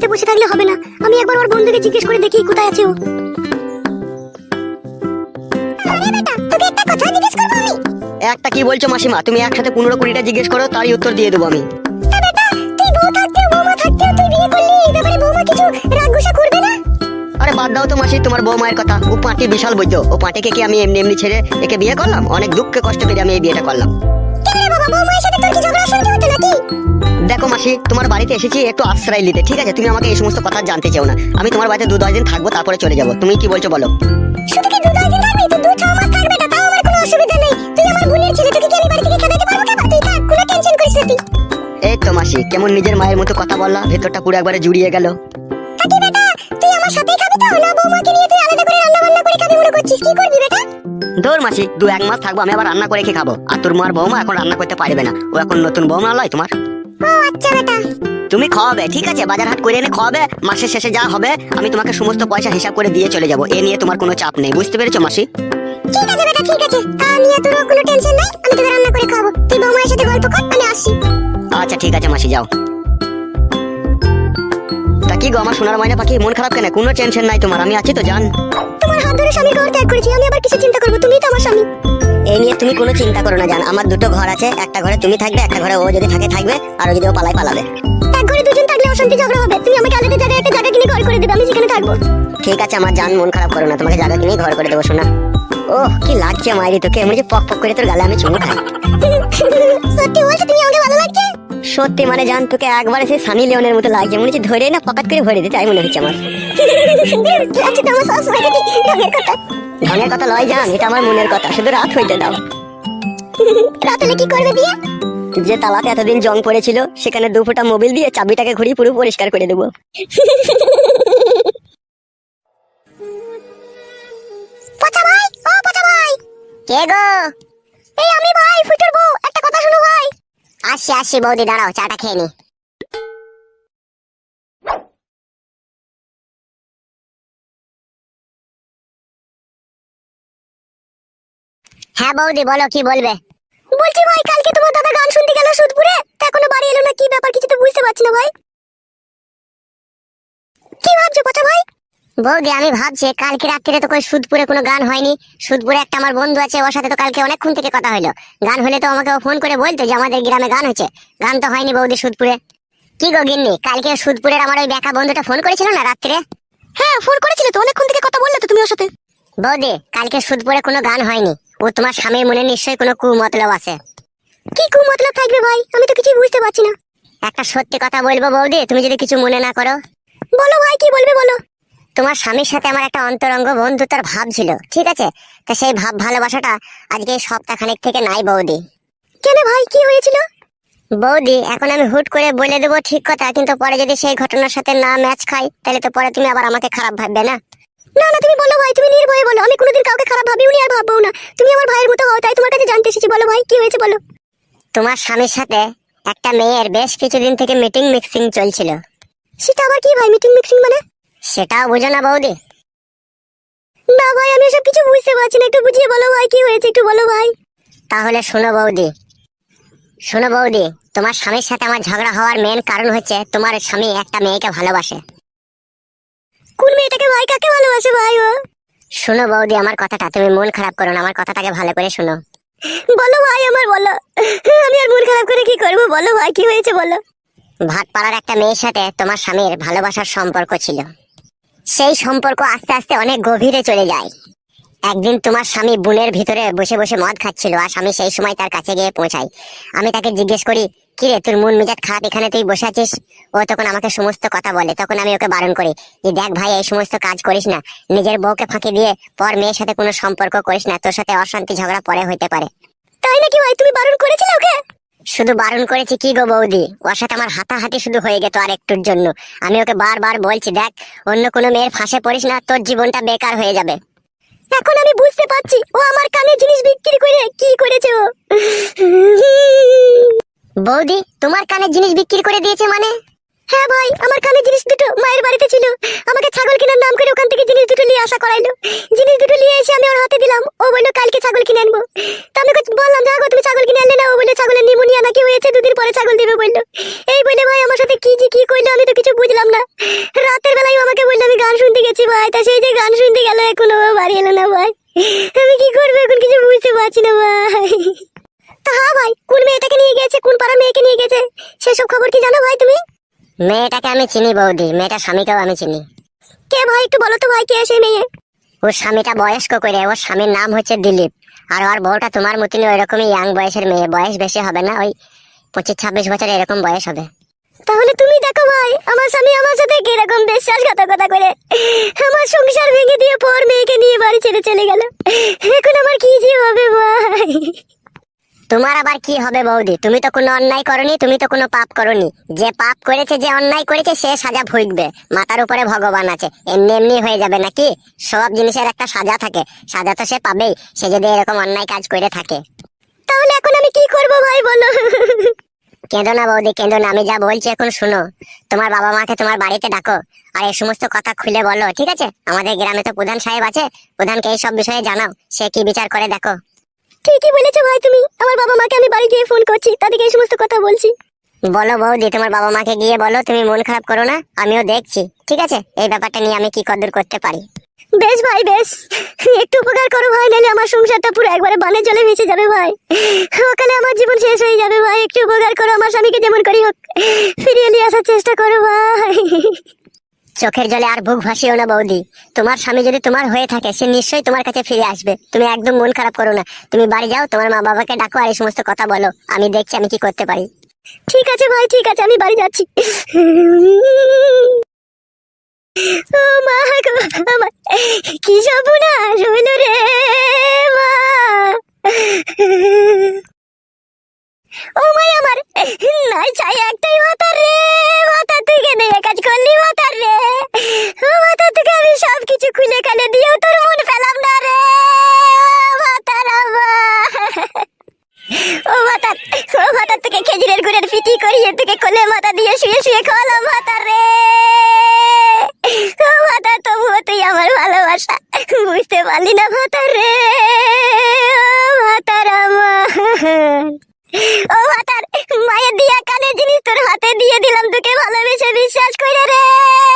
বাড়িতে বসে থাকলে হবে না। আমি একবার ওর বন্ধুকে জিজ্ঞেস করে দেখি কোথায় আছে ও। একটা কি বলছো মাসিমা? তুমি একসাথে পনেরো কুড়িটা জিজ্ঞেস করো তারই উত্তর দিয়ে দেবো আমি। আরে বাদ দাও তো মাসি তোমার বউ মায়ের কথা। ও পাঁটি বিশাল বৈদ্য। ও পাঁটিকে কি আমি এমনি এমনি ছেড়ে একে বিয়ে করলাম? অনেক দুঃখে কষ্ট পেরে আমি এই বিয়েটা করলাম। দেখো মাসি তোমার বাড়িতে এসেছি একটু আশ্রয় নিতে ঠিক আছে? তুমি আমাকে এই সমস্ত কথা জানতে চাও না। আমি তোমার বাড়িতে দু দশ দিন থাকব তারপরে চলে যাব। তুমি কি বলছো বলো? এই তো মাসি কেমন নিজের মায়ের মতো কথা বললা ভেতরটা পুরো একবারে জুড়িয়ে গেল। তুই আমার সাথেই খাবি তো? না বৌমাকে নিয়ে তুই আলাদা করে রান্না বান্না করে খাবি মনে করছিস? কি করবি বেটা? দৌড় মাসি দু এক মাস থাকব আমি আবার রান্না করে খেয়ে খাব। আর তোর মার বৌমা এখন রান্না করতে পারবে না। ও এখন নতুন বৌমা লয় তোমার। ও আচ্ছা বেটা। তুমি খাওয়াবে ঠিক আছে? বাজার হাট করে এনে খাওয়াবে মাসের শেষে যা হবে আমি তোমাকে সমস্ত পয়সা হিসাব করে দিয়ে চলে যাব। এ নিয়ে তোমার কোনো চাপ নেই বুঝতে পেরেছ মাসি? ঠিক আছে বেটা ঠিক আছে। নিয়ে তোর কোনো টেনশন নাই আমি তোকে রান্না করে খাব তুই বৌমায়ের সাথে গল্প কর আমি আসছি। আচ্ছা ঠিক আছে মাসি যাও। তা কি গো আমার সোনার ময়না পাখি মন খারাপ কেন? কোনো টেনশন নাই তোমার আমি আছি তো জান তোমার হাত ধরে স্বামী ঘর ত্যাগ করেছি আমি আবার কিছু চিন্তা করব? তুমি তো আমার স্বামী। তুমি কোনো চিন্তা করো না জান। আমার দুটো ঘর আছে একটা ঘরে তুমি থাকবে একটা ঘরে ও যদি থাকে থাকবে আর ও যদি ও পালায় পালাবে। এক ঘরে দুজন থাকলে অশান্তি ঝগড়া হবে। তুমি আমাকে আলাদা জায়গায় একটা জায়গা কিনে ঘর করে দেবে আমি সেখানে থাকব। ঠিক আছে আমার জান মন খারাপ করো না। তোমাকে জায়গা কিনে ঘর করে দেবো শোনা ওহ কি লাগছে মাইরি তোকে এমনি যে পক পক করে তোর গালে আমি চুমু খাই। সত্যি বলছো তুমি সত্যি মানে জান তোকে একবার সে সানি লিওনের মতো লাগছে। মনে হচ্ছে ধরে না পকেট করে ভরে দিতে, তাই মনে হচ্ছে আমার। ঢঙের কথা লয় জান, এটা আমার মনের কথা, শুধু রাত হইতে দাও। রাতলে কি করবে বিয়ে? যে তালাতে এতদিন জং পড়েছিল, সেখানে দু ফোঁটা মোবিল দিয়ে চাবিটাকে ঘুরিয়ে পুরো পরিষ্কার করে দেবো। কে গো? এই আমি ভাই, ফুটুর বউ, একটা কথা শুনো ভাই। আসি আসি বৌদি, দাঁড়াও, চাটা খেয়ে নি। হ্যাঁ বৌদি, বলো কি বলবে? বলছি ভাই, কালকে তোমার দাদা গান শুনতে গেল সুদপুরে, তা এখনও বাড়ি এলো না, কি ব্যাপার কিছু তো বুঝতে পারছি না ভাই। কি ভাবছ পচা ভাই? বৌদি আমি ভাবছি কালকে রাত্রিরে তো কই সুদপুরে কোনো গান হয়নি। সুদপুরে একটা আমার বন্ধু আছে ওর সাথে তো কালকে অনেকক্ষণ থেকে কথা হলো গান হলে তো আমাকে ফোন করে বলতো যে আমাদের গ্রামে গান হচ্ছে। গান তো হয়নি বৌদি সুদপুরে। কি গো গিন্নি কালকে সুদপুরের আমার ওই বেকা বন্ধুটা ফোন করেছিল না রাত্রে? হ্যাঁ ফোন করেছিল তো অনেকক্ষণ থেকে কথা বললে তো তুমি ওর সাথে। বৌদি কালকে সুদপুরে কোনো গান হয়নি। ও তোমার স্বামীর মনে নিশ্চয়ই কোনো কুমতলব আছে। কি কুমতলব থাকবে ভাই? আমি তো কিছু বুঝতে পারছি না। একটা সত্যি কথা বলব বৌদি তুমি যদি কিছু মনে না করো। বলো ভাই কি বলবে বলো। তোমার স্বামীর সাথে আমার একটা অন্তরঙ্গ বন্ধুতার ভাব ছিল, ঠিক আছে? তা সেই ভাব ভালোবাসাটা আজকে সপ্তাহখানেক থেকে নাই বৌদি। কেন ভাই, কি হয়েছিল? বৌদি, এখন আমি হুট করে বলে দেবো ঠিক কথা, কিন্তু পরে যদি সেই ঘটনার সাথে না ম্যাচ খাই, তাহলে তো পরে তুমি আবার আমাকে খারাপ ভাববে না? না না, তুমি বলো ভাই, তুমি নির্ভয়ে বলো। আমি কোনোদিন কাউকে খারাপ ভাবিও নি আর ভাববো না। তুমি আমার ভাইয়ের মতো হও, তাই তোমার কাছে জানতে এসেছি। বলো ভাই, কি হয়েছে বলো? তোমার স্বামীর সাথে একটা মেয়ের বেশ কিছুদিন থেকে মিটিং মিক্সিং চলছিল। সেটা আবার কি ভাই মিটিং মিক্সিং মানে? সেটাও বোঝো না বৌদি। না ভাই আমি সব কিছু বুঝতে পারছি না। একটু বুঝিয়ে বলো ভাই কি হয়েছে একটু বলো ভাই। তাহলে শোনো বৌদি। শোনো বৌদি তোমার স্বামীর সাথে আমার ঝগড়া হওয়ার মেন কারণ হচ্ছে তোমার স্বামী একটা মেয়েকে ভালোবাসে। কোন মেয়েটাকে ভাই? কাকে ভালোবাসে ভাই ও? শোনো বৌদি আমার কথাটা তুমি মন খারাপ করো না আমার কথাটাকে ভালো করে শোনো। বলো ভাই আমার বলো। আমি আর মন খারাপ করে কি করব? বলো ভাই কি হয়েছে বলো। ভাত পাড়ার একটা মেয়ের সাথে তোমার স্বামীর ভালোবাসার সম্পর্ক ছিল। সেই সম্পর্ক আস্তে আস্তে অনেক গভীরে চলে যায়। একদিন তোমার স্বামী বুনের ভিতরে বসে বসে মদ খাচ্ছিল আর স্বামী সেই সময় তার কাছে গিয়ে পৌঁছাই আমি তাকে জিজ্ঞেস করি, কি রে, তোর মন মেজাজ খারাপ? এখানে তুই বসে আছিস? ও তখন আমাকে সমস্ত কথা বলে। তখন আমি ওকে বারণ করি, যে দেখ ভাই, এই সমস্ত কাজ করিস না। নিজের বউকে ফাঁকি দিয়ে পর মেয়ের সাথে কোনো সম্পর্ক করিস না। তোর সাথে অশান্তি ঝগড়া পরে হইতে পারে। তাই নাকি ভাই? তুমি বারণ করেছিলে ওকে? শুধু বারণ করেছি কি গো বৌদি? ওর সাথে আমার হাতাহাতি শুধু হয়ে গেত আর একটুর জন্য। আমি ওকে বারবার বলছি, দেখ, অন্য কোনো মেয়ের ফাঁসে পড়িস না, তোর জীবনটা বেকার হয়ে যাবে। এখন আমি বুঝতে পারছি, ও আমার কানে জিনিস বিক্রি করে কি করেছে ও। বৌদি, তোমার কানে জিনিস বিক্রি করে দিয়েছে মানে? হ্যাঁ ভাই, আমার কানে জিনিস দুটো মায়ের বাড়িতে ছিল। আমাকে ছাগল কেনার নাম করে ওখান থেকে জিনিস দুটো নিয়ে আসা করাইলো। জিনিস দুটো নিয়ে এসে আমি ওর হাতে দিলাম। ও বলল, কালকে ছাগল কিনে আনব। তা আমি বললাম যাগো তুমি ছাগল কিনে আনলে না? ও বলল, ছাগলের নিমোনিয়া নাকি হয়েছে, দুদিন পরে ছাগল দিবে, বলল। এই বলে ভাই, আমার সাথে কি যে কি করল আমি তো কিছু বুঝলাম না। রাতের বেলায় আমাকে বলল, আমি গান শুনতে গেছি ভাই। তা সেই যে গান শুনতে গেল, এখনও বাড়ি এলো না ভাই। আমি কি করব, এখন কিছু বুঝতে পারছি না ভাই। তা হ্যাঁ ভাই, কোন মেয়েটাকে নিয়ে গেছে, কোন পাড়ার মেয়েকে নিয়ে গেছে, সেসব খবর কি জানো ভাই তুমি? মেয়েটাকে আমি চিনি বৌদি মেয়েটার স্বামীকেও আমি চিনি। কে ভাই একটু বলো তো ভাই কে সেই মেয়ে? ওর স্বামীটা বয়স্ক করে ওর স্বামীর নাম হচ্ছে দিলীপ। আর ওর বউটা তোমার মতনই ওই রকমই ইয়াং বয়সের মেয়ে বয়স বেশি হবে না ওই পঁচিশ ছাব্বিশ বছর এরকম বয়স হবে। তাহলে তুমি দেখো ভাই আমার স্বামী আমার সাথে কীরকম বিশ্বাসঘাতকতা করে। আমার সংসার ভেঙে দিয়ে পর মেয়েকে নিয়ে বাড়ি ছেড়ে চলে গেল। এখন আমার কি যে হবে ভাই? তোমার আবার কি হবে বৌদি? তুমি তো কোনো অন্যায় করনি, তুমি তো কোনো পাপ করনি। যে পাপ করেছে, যে অন্যায় করেছে, সে সাজা ভুগবে। মাথার উপরে ভগবান আছে। এমনি এমনি হয়ে যাবে নাকি? সব জিনিসের একটা সাজা থাকে। সাজা তো সে পাবেই। সে যদি এরকম অন্যায় কাজ করে থাকে। তাহলে এখন আমি কি করব ভাই, বলো? কেঁদো না বৌদি, কেঁদো না। আমি যা বলছি এখন শুনো। তোমার বাবা মাকে তোমার বাড়িতে ডাকো। আর এই সমস্ত কথা খুলে বলো, ঠিক আছে? আমাদের গ্রামে তো প্রধান সাহেব আছে। প্রধানকে এই সব বিষয়ে জানাও। সে কি বিচার করে দেখো। ঠিকই বলেছ ভাই তুমি। আমার বাবা মাকে আমি বাড়ি গিয়ে ফোন করছি তাদেরকে এই সমস্ত কথা বলছি। বলো বৌদি তোমার বাবা মাকে গিয়ে বলো তুমি মন খারাপ করো না আমিও দেখছি ঠিক আছে? এই ব্যাপারটা নিয়ে আমি কি কদর করতে পারি? বেশ ভাই বেশ। একটু উপকার করো ভাই নাহলে আমার সংসারটা পুরো একবারে বানে জলে ভেসে যাবে ভাই। ওখানে আমার জীবন শেষ হয়ে যাবে ভাই একটু উপকার করো আমার স্বামীকে যেমন করি হোক। ফিরিয়ে নিয়ে আসার চেষ্টা করো ভাই। চোখের জলে আর বুক ভাসিও না বৌদি। তোমার স্বামী যদি তোমার হয়ে থাকে, সে নিশ্চয়ই তোমার কাছে ফিরে আসবে। তুমি একদম মন খারাপ করো না। তুমি বাড়ি যাও, তোমার মা বাবাকে ডাকো আর এই সমস্ত কথা বলো। আমি দেখছি আমি কি করতে পারি। ঠিক আছে ভাই, ঠিক আছে, আমি বাড়ি যাচ্ছি। কি সর্বনাশ হইল রে মা। ও মাই আমার, নাই চাই একটাই ভাতার রে ভাতা তুই কেন কাজ করলি ভাতার রে। ও ভাতা তোকে আমি সব কিছু খুলে খালে দিয়েও তোর মন ফেলাম না রে। ভাতার ও ভাতার ও ভাতার তোকে খেজুরের গুড়ের পিটি করিয়ে তোকে কোলে মাথা দিয়ে শুয়ে শুয়ে খাওয়ালাম ভাতার রে। ও ভাতা তবুও তুই আমার ভালোবাসা, বুঝতে পারলি না ভাতার রে। ভাতার আমার। ও ভাতার মায়ের দিয়া কানে জিনিস তোর হাতে দিয়ে দিলাম, তোকে ভালোবেসে বিশ্বাস করে রে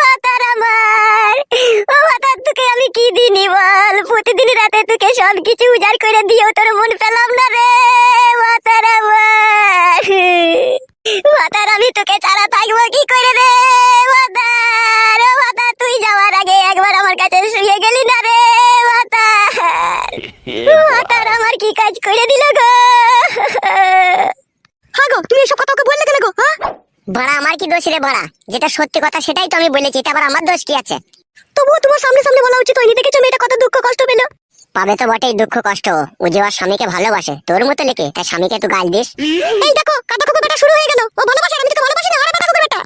ভাতার আমার। ও ভাতার তোকে আমি কি দিনি বল প্রতিদিন রাতে তোকে সব কিছু উজাড় করে দিয়েও তোর মন পেলাম না রে ভাতার আমার। ভাতার আমি তোকে ছাড়া থাকব কি করে রে ভাতার ও ভাতার তুই যাওয়ার আগে একবার আমার কাছে শুয়ে গেলি না রে ভাতার ভাতার আমার কি কাজ করে দিল গো হ্যাঁ গো তুমি এসব কথা ওকে বললে কেন গো হ্যাঁ বড়া আমার কি দোষ রে বড়া যেটা সত্যি কথা সেটাই তো আমি বলেছি এটা আবার আমার দোষ কি আছে? তবুও তোমার সামনে সামনে বলা উচিত হয়নি দেখেছ? মেয়েটা কত দুঃখ কষ্ট পেল। পাবে তো বটেই দুঃখ কষ্ট ও যে ওর স্বামীকে ভালোবাসে তোর মতো লেকে তাই স্বামীকে তো গাল দিস। এই দেখো কাদা কুকুর বেটা শুরু হয়ে গেল ও ভালোবাসে আমি তোকে ভালোবাসি না আরে কাদা কুকুর বেটা।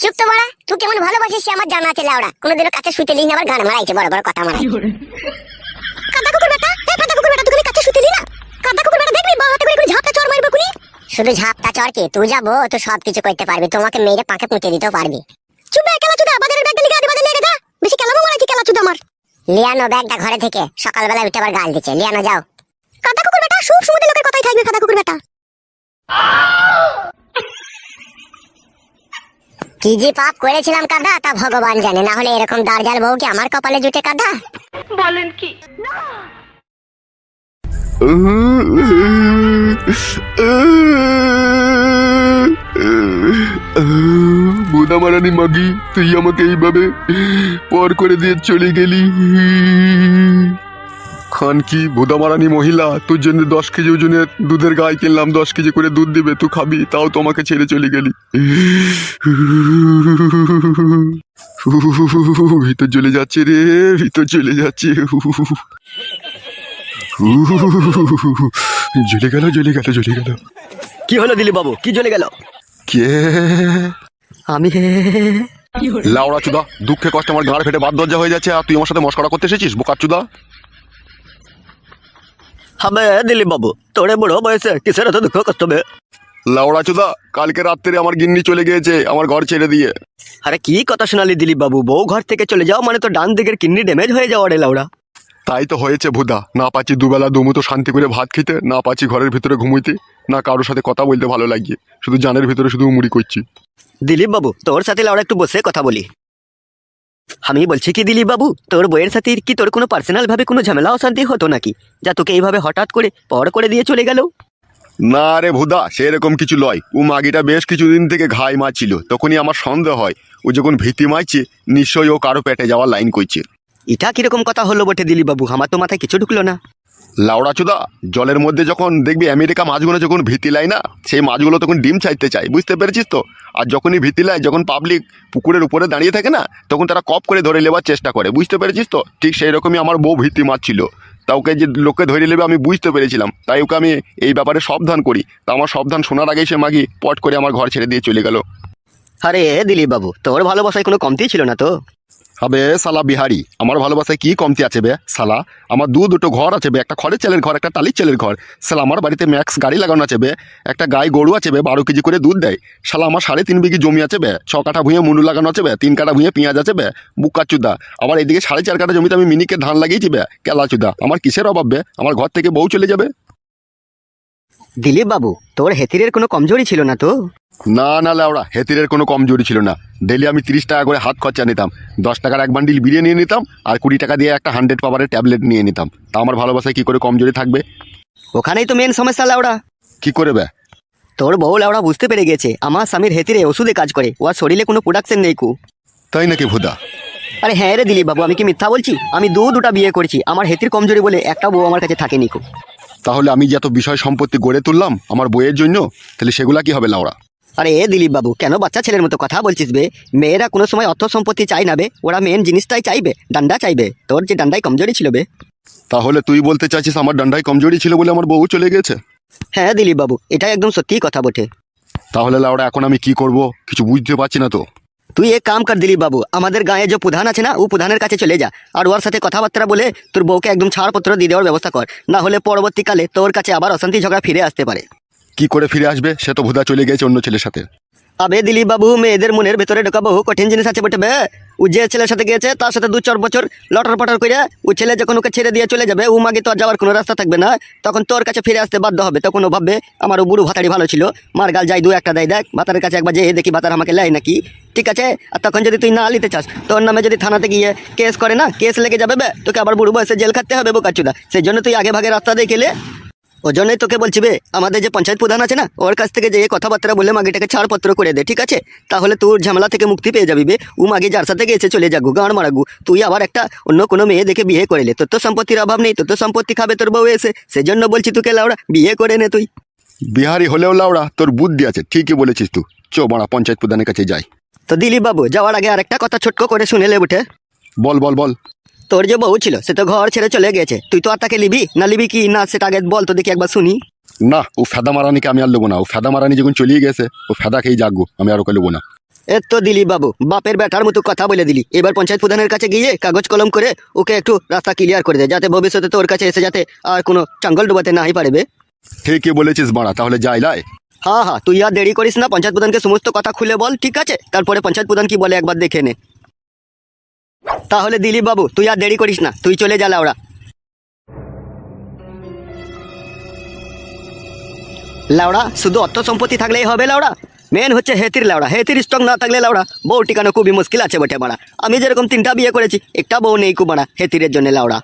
চুপ তো বড়া তুই কেমন ভালোবাসিস সে আমার জানা আছে লাউড়া। কোনোদিনও কাছে শুতে লিস না আবার গান মারাইছে বড় বড় কথা মারাই কাদা কুকুর বেটা? এ কাদা কুকুর বেটা তুই কাছে শুতে লি না। কাদা কুকুর বেটা দেখবি বা হাতে করে করে ঝাপটা চড় মারবো কুনি শুধু ঝাপটা চড় কি? তুই যাব তো সব কিছু করতে পারবি। তোমাকে মেরে পাকে পুঁতে দিতেও পারবি। চুপ কেলা চুদা বাজারের ব্যাগটা লিখে আদি বাজার নিয়ে যা। বেশি কেলামো মারাইছি কেলা চুদা আমার। লিয়ানো ব্যাগটা ঘরে থেকে সকালবেলা উঠে আবার গাল দিচ্ছে। লিয়ানো যাও। কাদা কুকুর বেটা সব সময় লোকের কথাই থাকবে কাদা কুকুর বেটা। কি যে পাপ করেছিলাম কাদা তা ভগবান জানে। না হলে এরকম দার্জাল বউ কি আমার কপালে জুটে কাদা। বলেন কি? বোদা মারানি মাগি, তুই আমাকে এইভাবে পর করে দিয়ে চলে গেলি। খান কি বোদা মারানি মহিলা, তোর জন্য দশ কেজি ওজনের দুধের গায়ে কিনলাম, দশ কেজি করে দুধ দিবে, তুই খাবি, তাও তোমাকে ছেড়ে চলে গেলি। ভিতর চলে যাচ্ছে রে, ভিতর চলে যাচ্ছে। জ্বলে গেল জ্বলে গেল জ্বলে গেল। কি হলো দিলীপ বাবু কি জ্বলে গেল? কে? আমি লাউড়া চুদা দুঃখে কষ্টে আমার ঘাড় ফেটে বাদ দরজা হয়ে যাচ্ছে আর তুই আমার সাথে মস্করা করতে এসেছিস বোকার চুদা? হবে দিলীপ বাবু তোরে বড় বয়সে কিসের এত দুঃখ কষ্ট হবে লাউড়া চোদা কালকে রাত্রে আমার গিন্নি চলে গিয়েছে আমার ঘর ছেড়ে দিয়ে। আরে কি কথা শোনালি দিলীপ বাবু বউ ঘর থেকে চলে যাও মানে তো ডান দিকের কিডনি ড্যামেজ হয়ে যাওয়া রে লাউড়া। তাই তো হয়েছে ভুদা। না পাচ্ছি দুবেলা দুমুতো শান্তি করে ভাত খেতে না পাচ্ছি ঘরের ভিতরে ঘুমুইতে না কারোর সাথে কথা বলতে ভালো লাগিয়ে। শুধু জানের ভিতরে শুধু মুড়ি করছি। দিলীপ বাবু তোর সাথে লাউড়া একটু বসে কথা বলি। আমি বলছি কি দিলীপ বাবু তোর বইয়ের সাথে কি তোর কোনো পার্সোনাল ভাবে কোনো ঝামেলা অশান্তি হতো নাকি? যা তোকে এইভাবে হঠাৎ করে পর করে দিয়ে চলে গেল? না রে ভুদা সেরকম কিছু লয়। ও মাগিটা বেশ কিছুদিন থেকে ঘাই মারছিল তখনই আমার সন্দেহ হয়। ও যখন ভীতি মারছে নিশ্চয়ই ও কারও পেটে যাওয়ার লাইন করছে। এটা কীরকম কথা হলো বটে দিলীপ বাবু? আমার তো মাথায় কিছু ঢুকলো না। লাউড়া চোদা জলের মধ্যে যখন দেখবি আমেরিকা মাছগুলো যখন ভীতি লাই না সেই মাছগুলো তখন ডিম চাইতে চায় বুঝতে পেরেছিস তো? আর যখনই ভীতি লাই যখন পাবলিক পুকুরের উপরে দাঁড়িয়ে থাকে না তখন তারা কপ করে ধরে নেবার চেষ্টা করে বুঝতে পেরেছিস তো? ঠিক সেই রকমই আমার বউ ভীতি মাছ ছিল। তা ওকে যে লোককে ধরে নেবে আমি বুঝতে পেরেছিলাম তাই ওকে আমি এই ব্যাপারে সাবধান করি। তা আমার সাবধান শোনার আগেই সে মাগি পট করে আমার ঘর ছেড়ে দিয়ে চলে গেল। আরে দিলীপ বাবু তোর ভালোবাসায় কোনো কমতি ছিল না তো? হবে সালা বিহারি, আমার ভালোবাসায় কি কমতি আছে বে সালা আমার দু দুটো ঘর আছে বে, একটা খড়ের ছেলের ঘর, একটা টালির ছেলের ঘর। সালা আমার বাড়িতে ম্যাক্স গাড়ি লাগানো আছে বে, একটা গাই গরু আছে বে, বারো কেজি করে দুধ দেয়। সালা আমার সাড়ে তিন বিঘি জমি আছে বে, ছ কাঠা ভুঁয়ে মুনু লাগানো আছে বে, তিন কাঠা ভুঁয়ে পেঁয়াজ আছে বে, বুকা চুদা। আবার এদিকে সাড়ে চার কাঠা জমিতে আমি মিনিকে ধান লাগিয়েছি বে, কেলা চুদা। আমার কিসের অভাব বে? আমার ঘর থেকে বউ চলে যাবে। দিলীপ বাবু, তোর হেতিরের কোনো কমজোরি ছিল না তো? না না লাউড়া হেতিরের কোনো কমজোরি ছিল না। ডেলি আমি তিরিশ টাকা করে হাত খরচা নিতাম। দশ টাকার এক বান্ডিল বিরিয়ানি নিয়ে নিতাম আর কুড়ি টাকা দিয়ে একটা হান্ড্রেড পাওয়ারের ট্যাবলেট নিয়ে নিতাম। তা আমার ভালোবাসায় কি করে কমজোরি থাকবে? ওখানেই তো মেন সমস্যা লাউড়া কি করে বে? তোর বউ লাউড়া বুঝতে পেরে গেছে আমার স্বামীর হেতিরে ওষুধে কাজ করে ওর শরীরে কোনো প্রোডাকশন নেই কু। তাই নাকি ভুদা? আরে হ্যাঁ রে দিলীপ বাবু আমি কি মিথ্যা বলছি? আমি দু দুটা বিয়ে করেছি আমার হেতির কমজোরি বলে একটা বউ আমার কাছে থাকেনি কু। তাহলে আমি যত বিষয় সম্পত্তি গড়ে তুললাম আমার বইয়ের জন্য তাহলে সেগুলা কি হবে লাউড়া আরে এ দিলীপ বাবু কেন বাচ্চা ছেলের মতো কথা বলছিস বে? মেয়েরা কোনো সময় অর্থ সম্পত্তি চাই না বে। ওরা মেন জিনিসটাই চাইবে ডান্ডা চাইবে। তোর যে ডান্ডাই কমজোরি ছিল বে। তাহলে তুই বলতে চাইছিস আমার ডান্ডায় কমজোরি ছিল বলে আমার বউ চলে গেছে? হ্যাঁ দিলীপ বাবু এটা একদম সত্যি কথা বটে। তাহলে লাউড়া এখন আমি কি করব? কিছু বুঝতে পারছি না তো। তুই এক কাম কর দিলীপ বাবু আমাদের গায়ে যে প্রধান আছে না ও প্রধানের কাছে চলে যা। আর ওর সাথে কথাবার্তা বলে তোর বউকে একদম ছাড়পত্র দিয়ে দেওয়ার ব্যবস্থা কর। না হলে পরবর্তীকালে তোর কাছে আবার অশান্তি ঝগড়া ফিরে আসতে পারে। কি করে ফিরে আসবে, সে তো ভুদা চলে গেছে অন্য ছেলের সাথে। আবে দিলীপ বাবু মেয়েদের মনের ভেতরে ঢোকা বহু কঠিন জিনিস আছে বটে ও যে ছেলের সাথে গিয়েছে, তার সাথে দু চার বছর লটর পটর করে ও ছেলে যখন ওকে ছেড়ে দিয়ে চলে যাবে, ও মাগে তো আর যাওয়ার কোনো রাস্তা থাকবে না। তখন তোর কাছে ফিরে আসতে বাধ্য হবে, তখন ও ভাববে, আমার ও বুড়ো ভাতারি ভালো ছিল, মার গাল যাই দু একটা দেয়, দেখ ভাতারের কাছে একবার যেয়ে দেখি ভাতার আমাকে লেয় নাকি। ঠিক আছে, আর তখন যদি তুই না নিতে চাস, তোর নামে যদি থানাতে গিয়ে কেস করে না, কেস লেগে যাবে বে, তোকে আবার বুড়ো বয়সে জেল খাটতে হবে বোকাচুদা। সেই জন্য তুই আগে ভাগে রাস্তা দেখেলে ওই জন্যই তোকে বলছি বে আমাদের যে পঞ্চায়েত প্রধান আছে না ওর কাছ থেকে যে কথাবার্তা বলে মাগিটাকে ছাড়পত্র করে দে ঠিক আছে? তাহলে তোর ঝামেলা থেকে মুক্তি পেয়ে যাবি বে। ও মাগি যার সাথে গেছে চলে যাগু গাঁড় মারাগু। তুই আবার একটা অন্য কোনো মেয়ে দেখে বিয়ে করিলে তোর তো সম্পত্তির অভাব নেই তোর তো সম্পত্তি খাবে তোর বউ এসে। সেজন্য বলছি তোকে লাউড়া বিয়ে করে নে তুই। বিহারি হলেও লাউড়া তোর বুদ্ধি আছে ঠিকই বলেছিস তুই। চো বাড়া পঞ্চায়েত প্রধানের কাছে যাই। তো দিলীপ বাবু যাওয়ার আগে আরেকটা কথা ছোট্ট করে শুনেলে উঠে বল বল বল। তোর যে বউ ছিল সে তো ঘর ছেড়ে চলে গেছে। তুই তো আর তাকে লিবি না লিবি কি? না সেটা আগে বল তো দেখি একবার শুনি। না ও ফেদা মারানিকে আমি আর নেব না। ও ফেদা মারানি যখন চলিয়ে গেছে ও ফেদা খেয়ে জাগবো আমি আর ওকে নেব না। এ তো দিলি বাবু বাপের বেটার মতো কথা বলে দিলি। এবার পঞ্চায়েত প্রধানের কাছে গিয়ে কাগজ কলম করে ওকে একটু রাস্তা ক্লিয়ার করে দে যাতে ভবিষ্যতে তোর কাছে এসে যাতে আর কোনো চাঙ্গল ডুবাতে নাই পারবে। ঠিকই বলেছিস বাড়া? তাহলে যাই লাই হ্যাঁ হ্যাঁ তুই আর দেরি করিস না পঞ্চায়েত প্রধানকে সমস্ত কথা খুলে বল ঠিক আছে? তারপরে পঞ্চায়েত প্রধান কি বলে একবার দেখে নে। তাহলে দিলীপ বাবু, তুই আর দেরি করিস না, তুই চলে যা লাউড়া। লাউড়া, শুধু অর্থ সম্পত্তি থাকলেই হবে লাউড়া? মেন হচ্ছে হেতির লাউড়া, হেতির স্টক না থাকলে লাউড়া, বউ টিকানো খুবই মুশকিল আছে বটে বাড়া আমি যেরকম তিনটা বিয়ে করেছি, একটা বউ নেই কু বাড়া হেতিরের জন্য লাউড়া।